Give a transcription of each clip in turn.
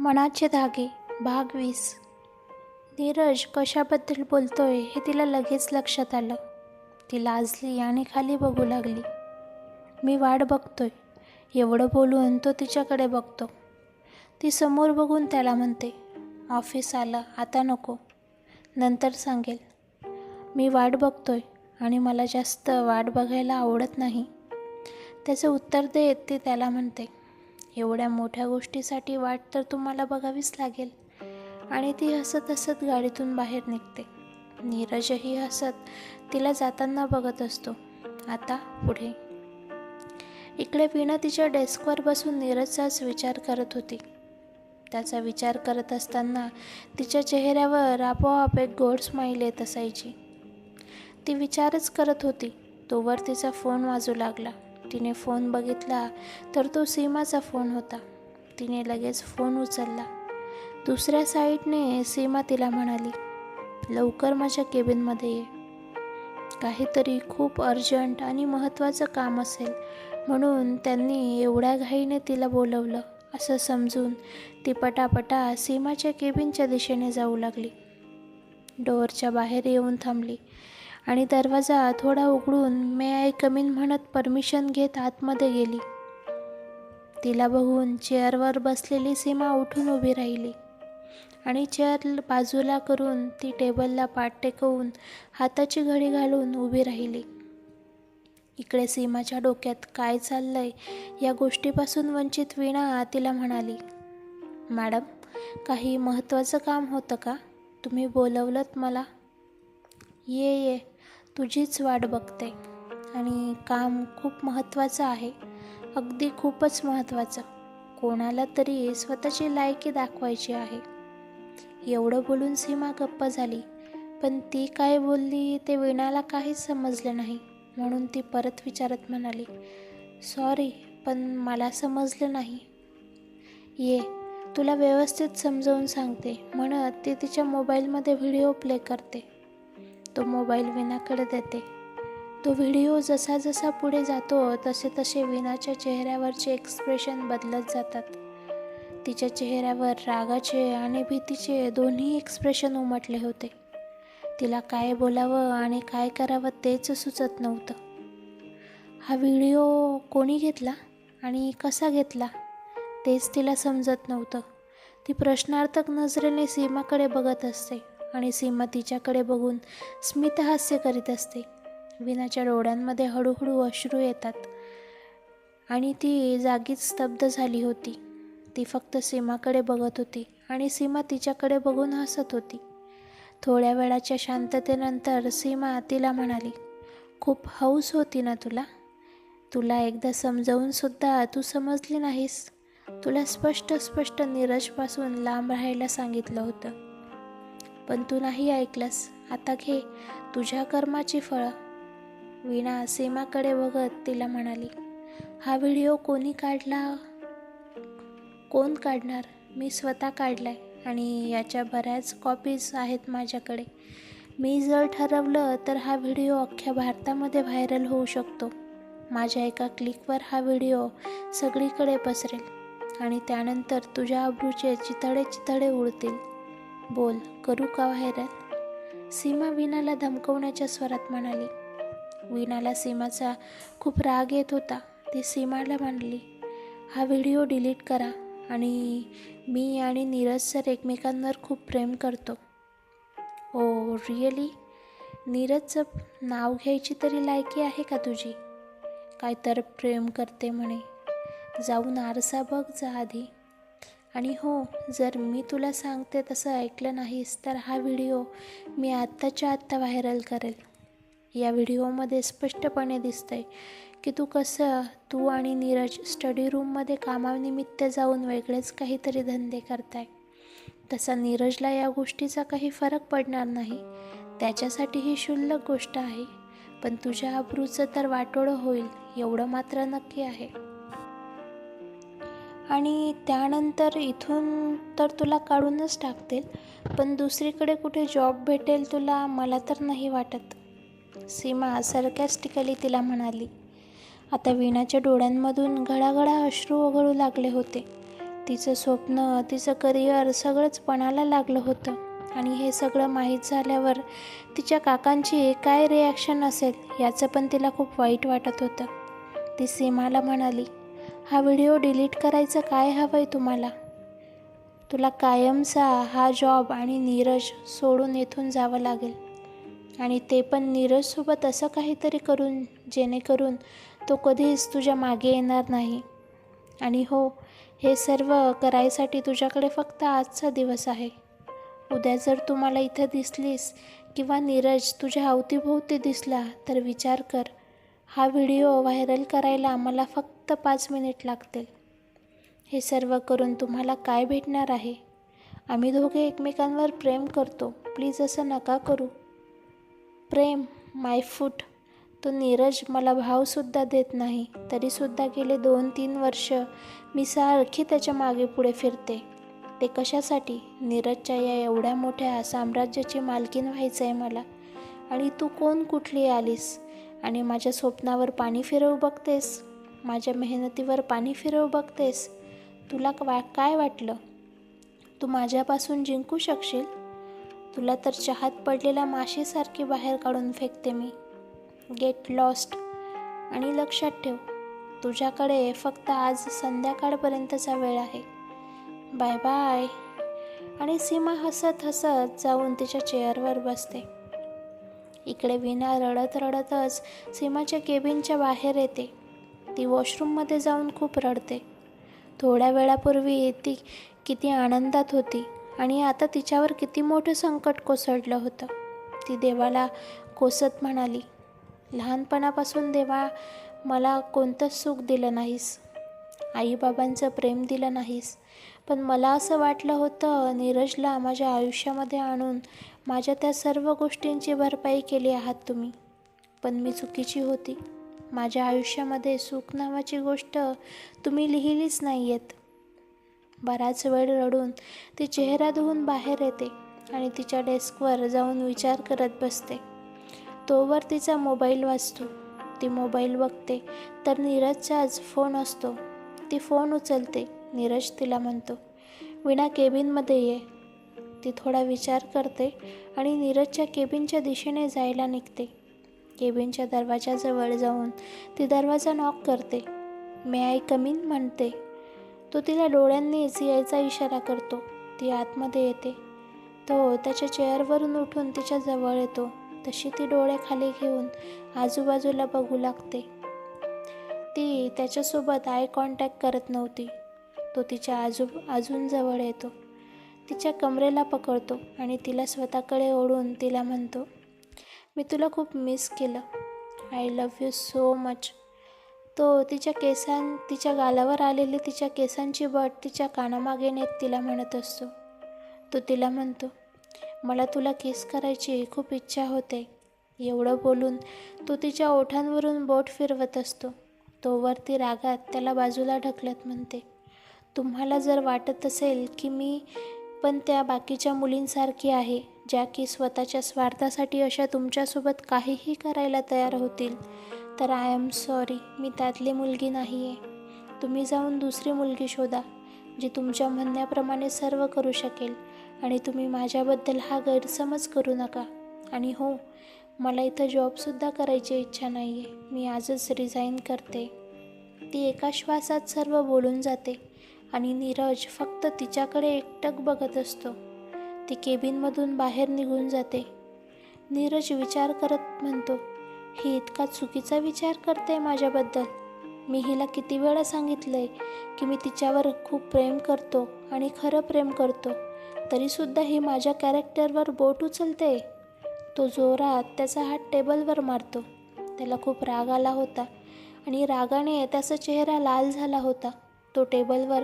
मनाचे धागे भाग वीस. नीरज कशाबद्दल बोलतोय हे तिला लगेच लक्षात आलं. ती लाजली आणि खाली बघू लागली. मी वाट बघतोय. एवढं बोलून तो तिच्याकडे बघतो. ती समोर बघून त्याला म्हणते ऑफिस आलं आता नको. नंतर सांगेल मी वाट बघतोय आणि मला जास्त वाट बघायला आवडत नाही. त्याचं उत्तर देत ती त्याला म्हणते एवढ्या मोठ्या गोष्टीसाठी वाट तर तुम्हाला बघावीच लागेल. आणि ती हसत हसत गाडीतून बाहेर निघते. नीरजही हसत तिला जाताना बघत असतो. आता पुढे. इकडे वीणा तिच्या डेस्कवर बसून नीरजचाच विचार करत होती. त्याचा विचार करत असताना तिच्या चेहऱ्यावर आपोआप एक गोड स्माईल येत असायची. ती विचारच करत होती. तोवर तिचा फोन वाजू लागला. तिने फोन बघितला तर तो सीमाचा फोन होता. तिने लगेच फोन उचलला. दुसऱ्या साईडने सीमा तिला म्हणाली लवकर माझ्या केबिनमध्ये ये. काहीतरी खूप अर्जंट आणि महत्त्वाचं काम असेल म्हणून त्यांनी एवढ्या घाईने तिला बोलवलं. असं समजून ती पटापटा सीमाच्या केबिनच्या दिशेने जाऊ लागली. डोअरच्या बाहेर येऊन थांबली. आणि दरवाजा थोडा उघडून मे आय कमीन म्हणत परमिशन घेत आतमध्ये गेली. तिला बघून चेअरवर बसलेली सीमा उठून उभी राहिली आणि चेअर बाजूला करून ती टेबलला पाठ टेकवून हाताची घडी घालून उभी राहिली. इकडे सीमाच्या डोक्यात काय चाललंय या गोष्टीपासून वंचित वीणा तिला म्हणाली मॅडम काही महत्त्वाचं काम होतं का? तुम्ही बोलवलंत मला. ये ये. तुझीच वाट बघते. आणि काम खूप महत्त्वाचं आहे. अगदी खूपच महत्त्वाचं. कोणाला तरी स्वतःची लायकी दाखवायची आहे. एवढं बोलून सीमा गप्प झाली. पण ती काय बोलली ते वीणाला काहीच समजलं नाही. म्हणून ती परत विचारत म्हणाली सॉरी पण मला समजलं नाही. ये तुला व्यवस्थित समजावून सांगते. म्हणत ती तिच्या मोबाईलमध्ये व्हिडिओ प्ले करते. तो मोबाईल विनाकडे देते. तो व्हिडिओ जसा जसा पुढे जातो तसे तसे विनाच्या चेहऱ्यावरचे एक्सप्रेशन बदलत जातात. तिच्या चेहऱ्यावर रागाचे आणि भीतीचे दोन्ही एक्सप्रेशन उमटले होते. तिला काय बोलावं आणि काय करावं तेच सुचत नव्हतं. हा व्हिडिओ कोणी घेतला आणि कसा घेतला तेच तिला समजत नव्हतं. ती प्रश्नार्थक नजरेने सीमाकडे बघत असते. आणि सीमा तिच्याकडे बघून स्मितहास्य करीत असते. विनाच्या डोळ्यांमध्ये हळूहळू अश्रू येतात. आणि ती जागीच स्तब्ध झाली होती. ती फक्त सीमाकडे बघत होती आणि सीमा तिच्याकडे बघून हसत होती. थोड्या वेळाच्या शांततेनंतर सीमा तिला म्हणाली खूप हौस होती ना तुला? तुला एकदा समजावूनसुद्धा तू समजली नाहीस. तुला स्पष्ट स्पष्ट नीरजपासून लांब राहायला सांगितलं होतं. पण तू नाही ऐकलंस. आता घे तुझ्या कर्माची फळं. वीणा सीमाकडे बघत तिला म्हणाली हा व्हिडिओ कोणी काढला? कोण काढणार? मी स्वतः काढलाय आणि याच्या बऱ्याच कॉपीज आहेत माझ्याकडे. मी जर ठरवलं तर हा व्हिडिओ अख्ख्या भारतामध्ये व्हायरल होऊ शकतो. माझ्या एका क्लिकवर हा व्हिडिओ सगळीकडे पसरेल आणि त्यानंतर तुझ्या अब्रूचे चितडे चितडे उडतील. बोल करू का व्हायरल सीमा वीणाला धमकवण्याच्या स्वरात म्हणाली. वीणाला सीमाचा खूप राग येत होता. ती सीमाला म्हणली हा व्हिडिओ डिलीट करा आणि मी आणि नीरज सर एकमेकांवर खूप प्रेम करतो. Oh really? नीरजचं नाव घ्यायची तरी लायकी आहे का तुझी? काय तर प्रेम करते म्हणे. जाऊन आरसा बघ जा आधी. आणि हो जर मी तुला सांगते तसं ऐकलं नाहीस तर हा व्हिडिओ मी आत्ताच्या आत्ता व्हायरल करेल. या व्हिडिओमध्ये स्पष्टपणे दिसतंय की तू कसं तू आणि नीरज स्टडी रूममध्ये कामानिमित्त जाऊन वेगळेच काहीतरी धंदे करताय. तसा नीरजला या गोष्टीचा काही फरक पडणार नाही. त्याच्यासाठी ही क्षुल्लक गोष्ट आहे. पण तुझ्या अब्रूचं तर वाटोळं होईल एवढं मात्र नक्की आहे. आणि त्यानंतर इथून तर तुला काढूनच टाकतील पण दुसरीकडे कुठे जॉब भेटेल तुला मला तर नाही वाटत. सीमा सरकॅस्टिकली तिला म्हणाली. आता वीणाच्या डोळ्यांमधून घडाघडा अश्रू ओघळू लागले होते. तिचं स्वप्न तिचं करिअर सगळंच पणाला लागलं होतं. आणि हे सगळं माहीत झाल्यावर तिच्या काकांची काय रिॲक्शन असेल याचं पण तिला खूप वाईट वाटत होतं. ती सीमाला म्हणाली हा व्हिडिओ डिलीट करायचं काय हवं आहे तुम्हाला? तुला कायमचा हा जॉब आणि नीरज सोडून येथून जावं लागेल. आणि ते पण नीरजसोबत असं काहीतरी करून जेणेकरून तो कधीच तुझ्या मागे येणार नाही. आणि हो हे सर्व करायसाठी तुझ्याकडे फक्त आजचा दिवस आहे. उद्या जर तू मला इथं दिसलीस किंवा नीरज तुझ्या अवतीभोवती दिसला तर विचार कर. हा व्हिडिओ व्हायरल करायला मला फक्त फक्त पाच मिनिट लागतील. हे सर्व करून तुम्हाला काय भेटणार आहे? आम्ही दोघे एकमेकांवर प्रेम करतो. प्लीज असं नका करू. प्रेम माय फूट तो नीरज मला भावसुद्धा देत नाही. तरीसुद्धा गेले दोन तीन वर्ष मी सारखी त्याच्यामागे पुढे फिरते. ते कशासाठी? नीरजच्या या एवढ्या मोठ्या साम्राज्याची मालकीन व्हायचं आहे मला. आणि तू कोण कुठली आलीस? आणि माझ्या स्वप्नावर पाणी फिरवू बघतेस? माझ्या मेहनतीवर पाणी फिरवू बघतेस. तुला वा काय वाटलं? तू माझ्यापासून जिंकू शकशील? तुला तर चहात पडलेल्या माशीसारखी बाहेर काढून फेकते मी. गेट लॉस्ट आणि लक्षात ठेव तुझ्याकडे फक्त आज संध्याकाळपर्यंतचा वेळ आहे. बाय बाय आणि सीमा हसत हसत जाऊन तिच्या चेअरवर बसते. इकडे विना रडत रडतच सीमाच्या केबिनच्या बाहेर येते. ती वॉशरूममध्ये जाऊन खूप रडते. थोड्या वेळापूर्वी ती किती आनंदात होती आणि आता तिच्यावर किती मोठं संकट कोसळलं होतं. ती देवाला कोसत म्हणाली लहानपणापासून देवा मला कोणतंच सुख दिलं नाहीस. आईबाबांचं प्रेम दिलं नाहीस. पण मला असं वाटलं होतं नीरजला माझ्या आयुष्यामध्ये आणून माझ्या त्या सर्व गोष्टींची भरपाई केली आहात तुम्ही. पण मी चुकीची होती. माझ्या आयुष्यामध्ये सुख नावाची गोष्ट तुम्ही लिहिलीच नाही आहेत बराच वेळ रडून ती चेहरा धुवून बाहेर येते आणि तिच्या डेस्कवर जाऊन विचार करत बसते. तोवर तिचा मोबाईल वाचतो. ती मोबाईल बघते तर नीरजचाच फोन असतो. ती फोन उचलते नीरज तिला म्हणतो विना केबिनमध्ये ये. ती थोडा विचार करते आणि नीरजच्या केबिनच्या दिशेने जायला निघते. केबिनच्या दरवाजाजवळ जाऊन ती दरवाजा नॉक करते. मे आय कमीन म्हणते. तो तिला डोळ्यांनीच यायचा इशारा करतो. ती आतमध्ये येते. तो त्याच्या चेअरवरून उठून तिच्या जवळ येतो. तशी ती डोळे खाली घेऊन आजूबाजूला बघू लागते. ती त्याच्यासोबत आय कॉन्टॅक्ट करत नव्हती. तो तिच्या आजू अजून जवळ येतो. तिच्या कमरेला पकडतो आणि तिला स्वतःकडे ओढून तिला म्हणतो मी तुला खूप मिस केलं. I love you so much तो तिच्या केसां तिच्या गालावर आलेली तिच्या केसांची बट तिच्या कानामागे नेत तिला म्हणत असतो. तो तिला म्हणतो मला तुला किस करायची खूप इच्छा होते. एवढं बोलून तो तिच्या ओठांवरून बोट फिरवत असतो. तोवर ती रागात त्याला बाजूला ढकलत म्हणते तुम्हाला जर वाटत असेल की मी पण त्या बाकीच्या मुलींसारखी आहे ज्या की स्वतःच्या स्वार्थासाठी अशा तुमच्यासोबत काहीही करायला तयार होतील. तर आय एम सॉरी मी त्यातली मुलगी नाही आहे तुम्ही जाऊन दुसरी मुलगी शोधा जी तुमच्या म्हणण्याप्रमाणे सर्व करू शकेल आणि तुम्ही माझ्याबद्दल हा गैरसमज करू नका. आणि हो मला इथं जॉबसुद्धा करायची इच्छा नाही आहे मी आजच रिझाईन करते. ती एका श्वासात सर्व बोलून जाते आणि नीरज फक्त तिच्याकडे एकटक बघत असतो. ती केबिनमधून बाहेर निघून जाते. नीरज विचार करत म्हणतो ही इतका चुकीचा विचार करते माझ्याबद्दल. मी हिला किती वेळा सांगितलं आहे की मी तिच्यावर खूप प्रेम करतो आणि खरं प्रेम करतो. तरीसुद्धा ही माझ्या कॅरेक्टरवर बोट उचलते. तो जोरात त्याचा हात टेबलवर मारतो. त्याला खूप राग आला होता आणि रागाने त्याचा चेहरा लाल झाला होता. तो टेबलवर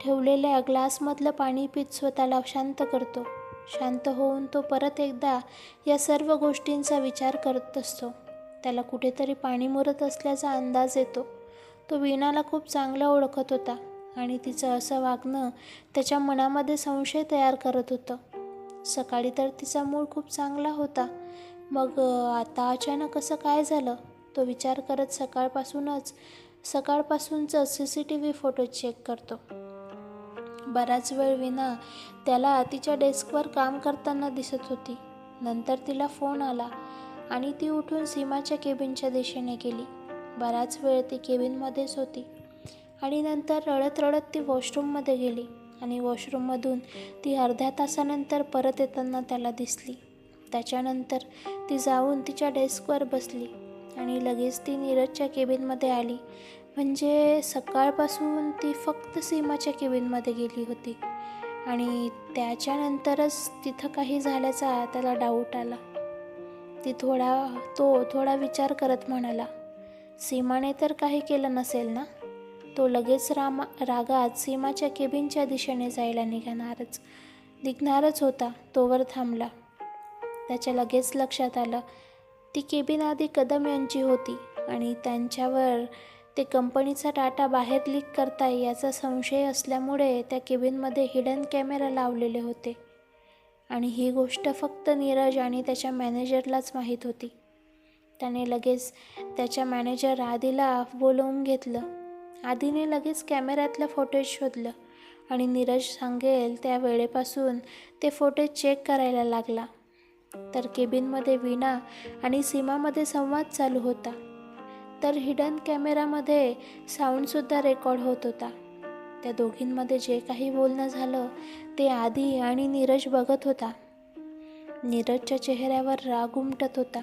ठेवलेल्या ग्लासमधलं पाणी पीत स्वतःला शांत करतो. शांत होऊन तो परत एकदा या सर्व गोष्टींचा विचार करत असतो. त्याला कुठेतरी पाणी मुरत असल्याचा अंदाज येतो. तो वीणाला खूप चांगलं ओळखत होता आणि तिचं असं वागणं त्याच्या मनामध्ये संशय तयार करत होतं. सकाळी तर तिचा मूड खूप चांगला होता. मग आता अचानक असं काय झालं? तो विचार करत सकाळपासूनच सकाळपासूनच C C T V photo check करतो. बराच वेळ विना त्याला तिच्या डेस्कवर काम करताना दिसत होती. नंतर तिला फोन आला आणि ती उठून सीमाच्या केबिनच्या दिशेने गेली. बराच वेळ ती केबिनमध्येच होती आणि नंतर रडत रडत ती वॉशरूममध्ये गेली आणि वॉशरूममधून ती अर्ध्या तासानंतर परत येताना त्याला दिसली. त्याच्यानंतर ती जाऊन तिच्या डेस्कवर बसली आणि लगेच ती नीरजच्या केबिनमध्ये आली. म्हणजे सकाळपासून ती फक्त सीमाच्या केबिनमध्ये गेली होती. आणि त्याच्यानंतरच तिथं काही झाल्याचा त्याला डाऊट आला. ती थोडा तो थोडा विचार करत म्हणाला सीमाने तर काही केलं नसेल ना? तो लगेच रामा रागात सीमाच्या केबिनच्या दिशेने जायला निघणारच निघणारच होता तोवर थांबला. त्याच्या लगेच लक्षात आलं ती केबिन आधी कदम यांची होती आणि त्यांच्यावर ते कंपनीचा डाटा बाहेर लीक करताय याचा संशय असल्यामुळे त्या केबिनमध्ये हिडन कॅमेरा लावलेले होते. आणि ही गोष्ट फक्त नीरज आणि त्याच्या मॅनेजरलाच माहीत होती. त्याने लगेच त्याच्या मॅनेजर आधीला बोलवून घेतलं. आधीने लगेच कॅमेऱ्यातलं फोटेज शोधलं आणि नीरज सांगेल त्या वेळेपासून ते फोटेज चेक करायला लागला. तर केबिनमध्ये वीणा आणि सीमामध्ये संवाद चालू होता. तर हिडन कॅमेरामध्ये साऊंडसुद्धा रेकॉर्ड होत होता. त्या दोघींमध्ये जे काही बोलणं झालं ते आधी आणि नीरज बघत होता. नीरजच्या चेहऱ्यावर राग उमटत होता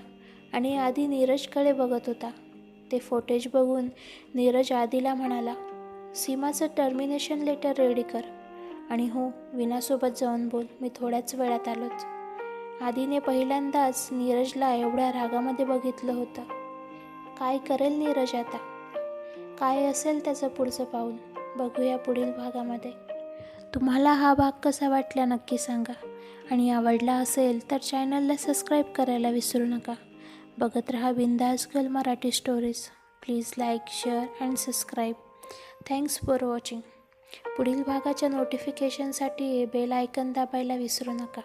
आणि आधी नीरजकडे बघत होता. ते फोटेज बघून नीरज आधीला म्हणाला सीमाचं टर्मिनेशन लेटर रेडी कर. आणि हो विनासोबत जाऊन बोल मी थोड्याच वेळात आलोच. आधीने पहिल्यांदाच नीरजला एवढ्या रागामध्ये बघितलं होतं. काय करेल नीरज आता? काय असेल त्याचं पुढचं पाऊल? बघूया पुढील भागामध्ये. तुम्हाला हा भाग कसा वाटला नक्की सांगा. आणि आवडला असेल तर चॅनलला सबस्क्राईब करायला विसरू नका. बघत रहा Bindass girl Marathi stories please like share and subscribe thanks for watching पुढील भागाच्या नोटिफिकेशनसाठी बेल आयकन दाबायला विसरू नका.